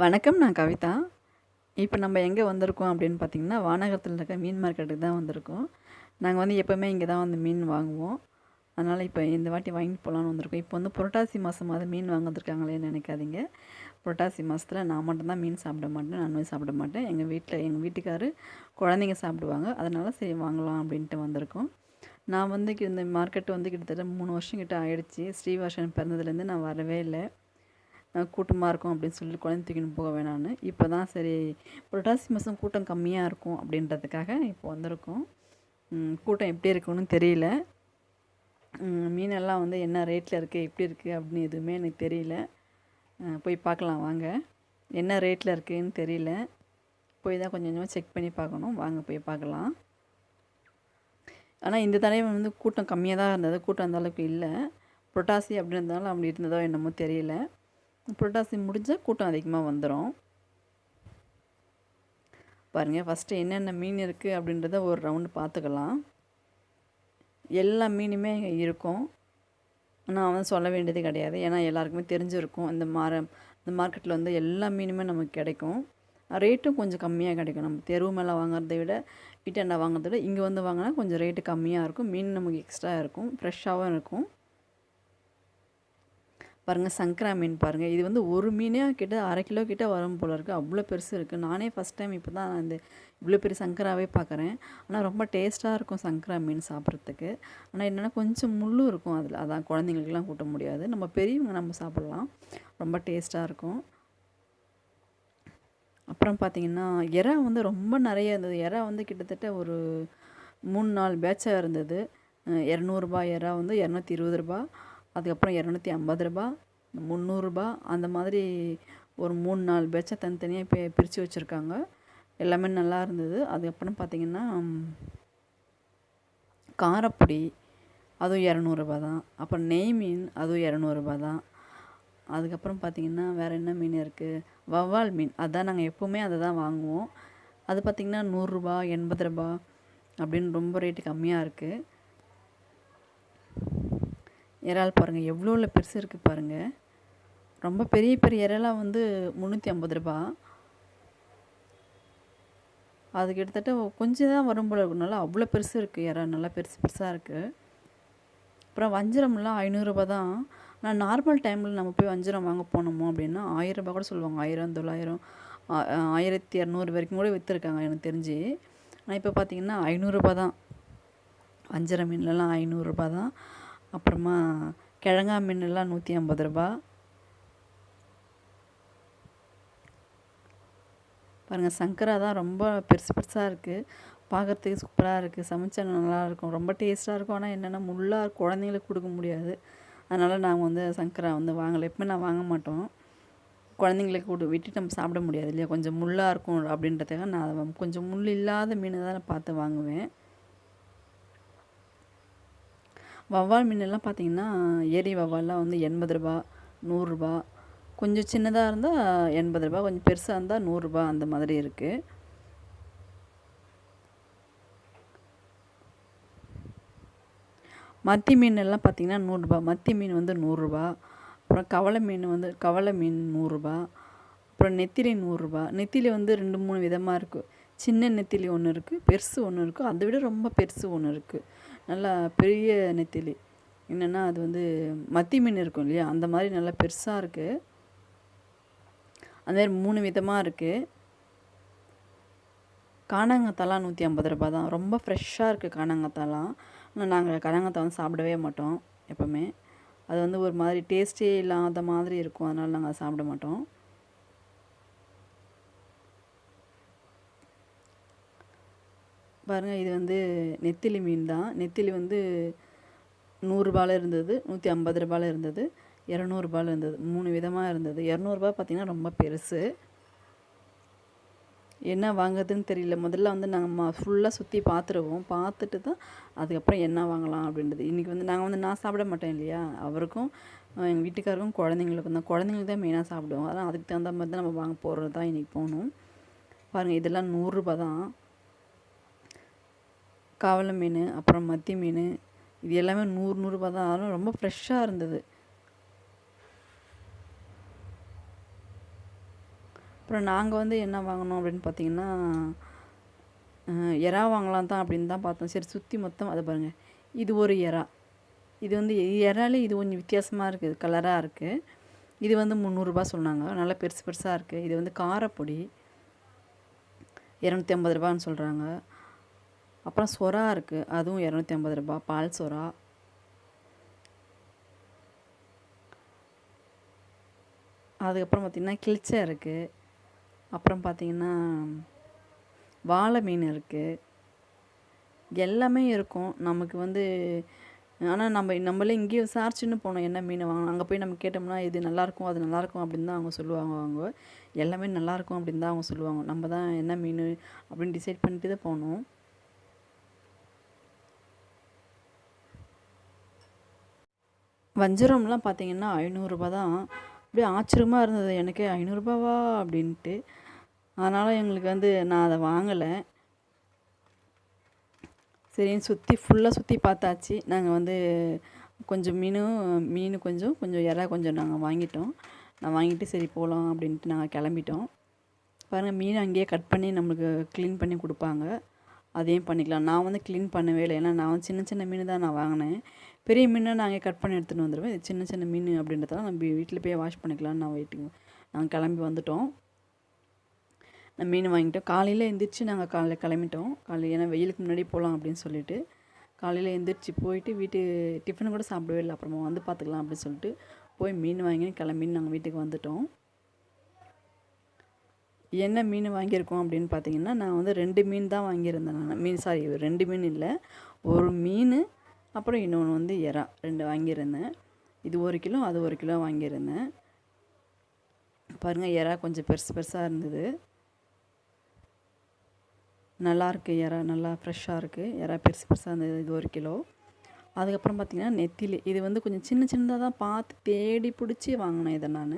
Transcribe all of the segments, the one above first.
வணக்கம் நான் கவிதா. இப்போ நம்ம எங்கே வந்திருக்கோம் அப்படின்னு பார்த்தீங்கன்னா வானகரத்தில் இருக்க மீன் மார்க்கெட்டுக்கு தான் வந்திருக்கோம். நாங்கள் வந்து எப்போவுமே இங்கே தான் வந்து மீன் வாங்குவோம். அதனால் இப்போ இந்த வாட்டி வாங்கிட்டு போகலான்னு வந்திருக்கோம். இப்போ வந்து புரட்டாசி மாதம் அது மீன் வாங்க வந்திருக்காங்களேன்னு நினைக்காதீங்க. புரட்டாசி மாதத்தில் நான் மட்டும்தான் மீன் சாப்பிட மாட்டேன் நான்வெஜ் சாப்பிட மாட்டேன். எங்கள் வீட்டில் எங்கள் வீட்டுக்காரு குழந்தைங்க சாப்பிடுவாங்க. அதனால் சரி வாங்கலாம் அப்படின்ட்டு வந்திருக்கோம். நான் வந்து இந்த மார்க்கெட்டு வந்து கிட்டத்தட்ட மூணு வருஷம் கிட்ட ஆயிடுச்சு. ஸ்ரீவாசன் பிறந்ததுலேருந்து நான் வரவே இல்லை. கூட்டமாக இருக்கும் அப்படின்னு சொல்லி குழந்தை தூக்கின்னு போக வேணான்னு இப்போ தான் சரி புரட்டாசி மாதம் கூட்டம் கம்மியாக இருக்கும் அப்படின்றதுக்காக இப்போ வந்திருக்கோம். கூட்டம் எப்படி இருக்குன்னு தெரியல. மீனெல்லாம் வந்து என்ன ரேட்டில் இருக்குது எப்படி இருக்குது அப்படின்னு எதுவுமே எனக்கு தெரியல. போய் பார்க்கலாம் வாங்க. என்ன ரேட்டில் இருக்குதுன்னு தெரியல. போய் தான் கொஞ்சம் கொஞ்சமாக செக் பண்ணி பார்க்கணும். வாங்க போய் பார்க்கலாம். ஆனால் இந்த தடவை வந்து கூட்டம் கம்மியாக தான் இருந்தது. கூட்டம் அந்த அளவுக்கு இல்லை. புரட்டாசி அப்படின்றதால அப்படி இருந்ததோ என்னமோ தெரியல. புரட்டாசி முடிஞ்சால் கூட்டம் அதிகமாக வந்துடும் பாருங்கள் ஃபஸ்ட்டு என்னென்ன மீன் இருக்குது அப்படின்றத ஒரு ரவுண்டு பார்த்துக்கலாம் எல்லா மீனுமே இங்கே இருக்கும். நான் வந்து சொல்ல வேண்டியது கிடையாது. ஏன்னா எல்லாருக்குமே தெரிஞ்சிருக்கும். இந்த மார இந்த மார்க்கெட்டில் வந்து எல்லா மீனுமே நமக்கு கிடைக்கும். ரேட்டும் கொஞ்சம் கம்மியாக கிடைக்கும். நம்ம தெருவு மேலே வாங்குறதை விட வீட்டாண்டா வாங்குறதை விட இங்கே வந்து வாங்கினா கொஞ்சம் ரேட்டு கம்மியாக இருக்கும். மீன் நமக்கு எக்ஸ்ட்ரா இருக்கும். ஃப்ரெஷ்ஷாகவும் இருக்கும். பாருங்கள் சங்கரா மீன் பாருங்கள் இது வந்து ஒரு மீனே கிட்ட அரை கிலோ கிட்ட வரும் போல் இருக்குது அவ்வளோ பெருசு இருக்குது நானே ஃபஸ்ட் டைம் இப்போ தான் இந்த இவ்வளோ பெரிய சங்கராவே பார்க்குறேன் ஆனால் ரொம்ப டேஸ்ட்டாக இருக்கும் சங்கரா மீன் சாப்பிட்றதுக்கு. ஆனால் என்னென்னா கொஞ்சம் முள்ளும் இருக்கும் அதில். அதான் குழந்தைங்களுக்குலாம் கூட்ட முடியாது. நம்ம பெரியவங்க நம்ம சாப்பிட்லாம். ரொம்ப டேஸ்ட்டாக இருக்கும். அப்புறம் பார்த்திங்கன்னா எறா வந்து ரொம்ப நிறைய இருந்தது. எறா வந்து கிட்டத்தட்ட ஒரு மூணு நாலு பேட்சாக இருந்தது. இரநூறுபா இறா வந்து இரநூத்தி இருபது ரூபா அதுக்கப்புறம் இரநூத்தி ஐம்பது ரூபா முந்நூறுரூபா அந்த மாதிரி ஒரு மூணு நாலு பேட்சை தனித்தனியாக இப்போ பிரித்து வச்சுருக்காங்க. எல்லாமே நல்லா இருந்தது. அதுக்கப்புறம் பார்த்தீங்கன்னா காரப்பொடி அதுவும் இரநூறுபா தான். அப்புறம் நெய் மீன் அதுவும் இரநூறுபா தான். அதுக்கப்புறம் பார்த்தீங்கன்னா வேறு என்ன மீன் இருக்குது வவ்வால் மீன். அதான் நாங்கள் எப்போவுமே அதை தான் வாங்குவோம். அது பார்த்திங்கன்னா நூறுரூபா எண்பது ரூபா அப்படின்னு ரொம்ப ரேட்டு கம்மியாக இருக்குது இறால் பாருங்கள் எவ்வளோ பெருசு இருக்குது பாருங்கள் ரொம்ப பெரிய பெரிய இறாலாம் வந்து முந்நூற்றி ஐம்பது ரூபா. அது கிட்டத்தட்ட கொஞ்சம் தான் வரும் போல இருக்கனால அவ்வளோ பெருசு இருக்குது இறால் நல்லா பெருசு பெருசாக இருக்குது அப்புறம் வஞ்சரம்லாம் ஐநூறுரூபா தான். ஆனால் நார்மல் டைமில் நம்ம போய் வஞ்சரம் வாங்க போனோமோ அப்படின்னா ஆயிரம் ரூபாய் கூட சொல்லுவாங்க. ஆயிரம் தொள்ளாயிரம் ஆ- ஆயிரத்தி இரநூறு வரைக்கும் கூட விற்றுருக்காங்க எனக்கு தெரிஞ்சு. ஆனால் இப்போ பார்த்தீங்கன்னா ஐநூறுரூபா தான். வஞ்சர மீன்லலாம் ஐநூறுரூபா தான். அப்புறமா கிழங்கா மீன்லாம் நூற்றி ஐம்பது ரூபா. பாருங்கள் சங்கரா தான் ரொம்ப பெருசு பெருசாக இருக்குது பார்க்குறதுக்கு சூப்பராக இருக்குது சமைச்சா நல்லாயிருக்கும் ரொம்ப டேஸ்ட்டாக இருக்கும். ஆனால் என்னென்னா முள்ளாக குழந்தைங்களுக்கு கொடுக்க முடியாது. அதனால் நாங்கள் வந்து சங்கரா வந்து வாங்கலை. எப்போ நான் வாங்க மாட்டோம். குழந்தைங்களுக்கு கூட விட்டு நம்ம சாப்பிட முடியாது இல்லையா? கொஞ்சம் முள்ளாக இருக்கும் அப்படின்றதுக்காக நான் அதை கொஞ்சம் முள் இல்லாத மீனை தான் நான் பார்த்து வாங்குவேன். வவ்வால் மீனெல்லாம் பார்த்தீங்கன்னா ஏரி வவ்வால்லாம் வந்து எண்பது ரூபா நூறுரூபா கொஞ்சம் சின்னதாக இருந்தால் எண்பது ரூபா கொஞ்சம் பெருசாக இருந்தால் நூறுரூபா அந்த மாதிரி இருக்குது மத்தி மீன் எல்லாம் பார்த்தீங்கன்னா நூறுரூபா மத்தி மீன் வந்து நூறுரூபா அப்புறம் கவலை மீன் வந்து கவலை மீன் நூறுரூபா அப்புறம் நெத்திலி நூறுரூபா நெத்திலி வந்து ரெண்டு மூணு விதமாக இருக்குது சின்ன நெத்திலி ஒன்று இருக்குது பெருசு ஒன்று இருக்குது அதை விட ரொம்ப பெருசு ஒன்று இருக்குது நல்லா பெரிய நெத்திலி. என்னென்னா அது வந்து மத்தி மீன் இருக்கும் இல்லையா? அந்த மாதிரி நல்லா பெருசாக இருக்குது அந்த மாதிரி மூணு விதமாக இருக்குது காணாங்கத்தாலாம் நூற்றி ஐம்பது ரூபா தான். ரொம்ப ஃப்ரெஷ்ஷாக இருக்குது காணாங்கத்தாலாம் ஆனால் நாங்கள் காணாங்கத்தா வந்து சாப்பிடவே மாட்டோம் எப்போவுமே. அது வந்து ஒரு மாதிரி டேஸ்ட்டே இல்லாத மாதிரி இருக்கும். அதனால் நாங்கள் சாப்பிட மாட்டோம். பாருங்கள் இது வந்து நெத்திலி மீன் தான். நெத்திலி வந்து நூறுரூபால இருந்தது நூற்றி ஐம்பது ரூபாயில் இருந்தது இரநூறுபால இருந்தது. மூணு விதமாக இருந்தது. இரநூறுபா பார்த்திங்கன்னா ரொம்ப பெருசு. என்ன வாங்குறதுன்னு தெரியல. முதல்ல வந்து நாங்கள் ஃபுல்லாக சுற்றி பார்த்துருவோம் பார்த்துட்டு தான் அதுக்கப்புறம் என்ன வாங்கலாம் அப்படின்றது. இன்றைக்கி வந்து நாங்கள் வந்து நான் சாப்பிட மாட்டேன் இல்லையா? அவருக்கும் எங்கள் வீட்டுக்காருக்கும் குழந்தைங்களுக்கும் தான். குழந்தைங்களுக்கு தான் மெயினாக சாப்பிடுவோம். அதனால் அதுக்கு தகுந்த மாதிரி தான் நம்ம வாங்க போகிறது தான் இன்றைக்கி போகணும். பாருங்கள் இதெல்லாம் நூறுரூபா தான். காவலை மீன் அப்புறம் மத்தி மீன் இது எல்லாமே நூறு நூறுரூபா தான். அதெல்லாம் ரொம்ப ஃப்ரெஷ்ஷாக இருந்தது. அப்புறம் நாங்கள் வந்து என்ன வாங்கினோம் அப்படின்னு பார்த்தீங்கன்னா எறா வாங்கலாம் தான் அப்படின்னு தான் பார்த்தோம். சரி சுற்றி மொத்தம் அதை பாருங்கள் இது ஒரு எறா. இது வந்து இறாலே இது கொஞ்சம் வித்தியாசமாக இருக்குது கலராக இருக்குது இது வந்து முந்நூறுரூபா சொன்னாங்க. நல்லா பெருசு பெருசாக இருக்குது இது வந்து காரப்பொடி. இரநூத்தி ஐம்பது ரூபான்னு சொல்கிறாங்க அப்புறம் சொரா இருக்குது அதுவும் இரநூத்தி ஐம்பது ரூபா. பால் சொரா அதுக்கப்புறம் பார்த்திங்கன்னா கிளிச்சை இருக்குது அப்புறம் பார்த்திங்கன்னா வாழை மீன் இருக்குது எல்லாமே இருக்கும். நமக்கு வந்து ஆனால் நம்ம நம்மளே இங்கேயே விசாரிச்சுன்னு போனோம் என்ன மீன் வாங்கணும். அங்கே போய் நம்ம கேட்டோம்னா இது நல்லாயிருக்கும் அது நல்லாயிருக்கும் அப்படின்னு தான் அவங்க சொல்லுவாங்க அவங்க. எல்லாமே நல்லாயிருக்கும் அப்படின்னு தான் அவங்க சொல்லுவாங்க. நம்ம தான் என்ன மீன் அப்படின்னு டிசைட் பண்ணிட்டு தான் போனோம். வஞ்சரம்லாம் பார்த்தீங்கன்னா ஐநூறுரூபா தான். அப்படியே ஆச்சரியமாக இருந்தது. எனக்கே ஐநூறுரூபாவா அப்படின்ட்டு. அதனால் எங்களுக்கு வந்து நான் அதை வாங்கலை. சரின்னு சுற்றி ஃபுல்லாக சுற்றி பார்த்தாச்சு. நாங்கள் வந்து கொஞ்சம் மீனும் மீன் கொஞ்சம் கொஞ்சம் இறா கொஞ்சம் நாங்கள் வாங்கிட்டோம். நான் வாங்கிட்டு சரி போகலாம் அப்படின்ட்டு நாங்கள் கிளம்பிட்டோம். பாருங்கள் மீன் அங்கேயே கட் பண்ணி நம்மளுக்கு க்ளீன் பண்ணி கொடுப்பாங்க. அதையும் பண்ணிக்கலாம். நான் வந்து க்ளீன் பண்ணவே இல்லை. ஏன்னா நான் வந்து சின்ன சின்ன மீன் தான் நான் வாங்கினேன். பெரிய மீனை நாங்கள் கட் பண்ணி எடுத்துகிட்டு வந்துடுவேன் இது சின்ன சின்ன மீன் அப்படின்றதால நம்ம வீட்டில் போய் வாஷ் பண்ணிக்கலாம்னு நான் வெயிட்டிங் நாங்கள் கிளம்பி வந்துட்டோம். நான் மீன் வாங்கிட்டோம். காலையில் எந்திரிச்சு நாங்கள் காலைல கிளம்பிட்டோம். காலையில் ஏன்னா வெயிலுக்கு முன்னாடி போகலாம் அப்படின்னு சொல்லிட்டு. காலையில் எந்திரிச்சு போயிட்டு வீட்டு டிஃபன் கூட சாப்பிடவே இல்லை. அப்புறமா வந்து பார்த்துக்கலாம் அப்படின்னு சொல்லிட்டு போய் மீன் வாங்கி கிளம்பின்னு நாங்கள் வீட்டுக்கு வந்துட்டோம். என்ன மீன் வாங்கியிருக்கோம் அப்படின்னு பார்த்தீங்கன்னா நான் வந்து ரெண்டு மீன் தான் வாங்கியிருந்தேன் நான். மீன் சாரி ரெண்டு மீன் இல்லை. ஒரு மீன் அப்புறம் இன்னொன்று வந்து எறா ரெண்டு வாங்கியிருந்தேன். இது ஒரு கிலோ அது ஒரு கிலோ வாங்கியிருந்தேன். பாருங்கள் எறா கொஞ்சம் பெருசு பெருசாக இருந்தது. நல்லாயிருக்கு எறா நல்லா ஃப்ரெஷ்ஷாக இருக்குது எறா பெருசு பெருசாக இருந்தது இது ஒரு கிலோ. அதுக்கப்புறம் பார்த்திங்கன்னா நெத்திலி. இது வந்து கொஞ்சம் சின்ன சின்னதாக தான் பார்த்து தேடி பிடிச்சி வாங்கினேன் இதை நான்.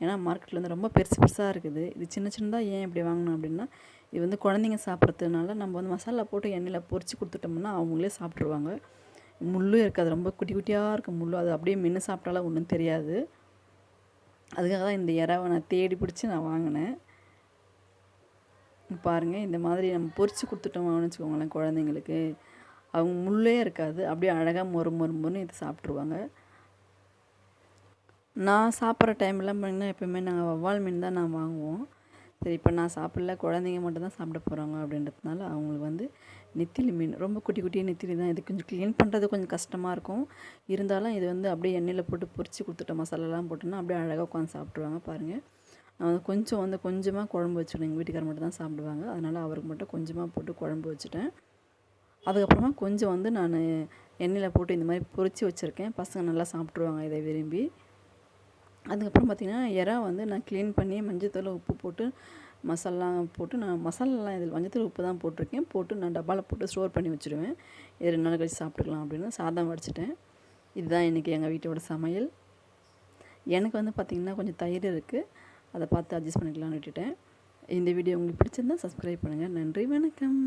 ஏன்னா மார்க்கெட்டில் வந்து ரொம்ப பெருசு பெருசாக இருக்குது. இது சின்ன சின்னதாக ஏன் இப்படி வாங்கினேன் அப்படின்னா இது வந்து குழந்தைங்க சாப்பிட்றதுனால நம்ம வந்து மசாலா போட்டு எண்ணெயில் பொறிச்சு கொடுத்துட்டோம்னா அவங்களே சாப்பிட்ருவாங்க முள்ளும் இருக்காது ரொம்ப குட்டி குட்டியாக இருக்கும் முள் அது அப்படியே மென்று சாப்பிட்டாலும் ஒன்றும் தெரியாது. அதுக்காக தான் இந்த இறாவை நான் தேடி பிடிச்சி நான் வாங்கினேன். பாருங்கள் இந்த மாதிரி நம்ம பொறிச்சு கொடுத்துட்டோம்னு வச்சுக்கோங்களேன் குழந்தைங்களுக்கு. அவங்க முள்ளே இருக்காது அப்படியே அழகாக மொறு மொறு மொறுன்னு இது சாப்பிட்ருவாங்க நான் சாப்பிட்ற டைம்லாம் பார்த்தீங்கன்னா எப்போயுமே நாங்கள் வவ்வால் மீன் தான் நான் வாங்குவோம். சரி இப்போ நான் சாப்பிடல குழந்தைங்க மட்டும் தான் சாப்பிட போகிறாங்க அப்படின்றதுனால அவங்களுக்கு வந்து நெத்திலி மீன் ரொம்ப குட்டி குட்டியாக நெத்திலி தான். இது கொஞ்சம் க்ளீன் பண்ணுறது கொஞ்சம் கஷ்டமாக இருக்கும். இருந்தாலும் இது வந்து அப்படியே எண்ணெயில் போட்டு பொரிச்சு கொடுத்துட்ட மசாலாலாம் போட்டோன்னா அப்படியே அழகாக உட்காந்து சாப்பிட்ருவாங்க பாருங்கள் கொஞ்சம் வந்து கொஞ்சமாக குழம்பு வச்சுக்கணும் எங்கள் வீட்டுக்காரர் மட்டும் தான் சாப்பிடுவாங்க. அதனால் அவருக்கு மட்டும் கொஞ்சமாக போட்டு குழம்பு வச்சுட்டேன். அதுக்கப்புறமா கொஞ்சம் வந்து நான் எண்ணெயில் போட்டு இந்த மாதிரி பொரித்து வச்சுருக்கேன். பசங்க நல்லா சாப்பிட்ருவாங்க இதை விரும்பி. அதுக்கப்புறம் பார்த்திங்கன்னா இறா வந்து நான் க்ளீன் பண்ணி மஞ்சத்தூள் உப்பு போட்டு மசாலா போட்டு நான் மசாலாலாம் இதில் மஞ்சத்தூள் உப்பு தான் போட்டிருக்கேன். போட்டு நான் டப்பாவில் போட்டு ஸ்டோர் பண்ணி வச்சுருவேன். இது ரெண்டு நாள் கழிச்சு சாப்பிட்டுக்கலாம் அப்படின்னு சாதம் வடிச்சிட்டேன். இதுதான் இன்றைக்கி எங்கள் வீட்டோட சமையல். எனக்கு வந்து பார்த்திங்கன்னா கொஞ்சம் தயிர் இருக்குது அதை பார்த்து அட்ஜஸ்ட் பண்ணிக்கலாம்னு விட்டுட்டேன். இந்த வீடியோ உங்களுக்கு பிடிச்சிருந்தா சப்ஸ்கிரைப் பண்ணுங்கள் நன்றி வணக்கம்.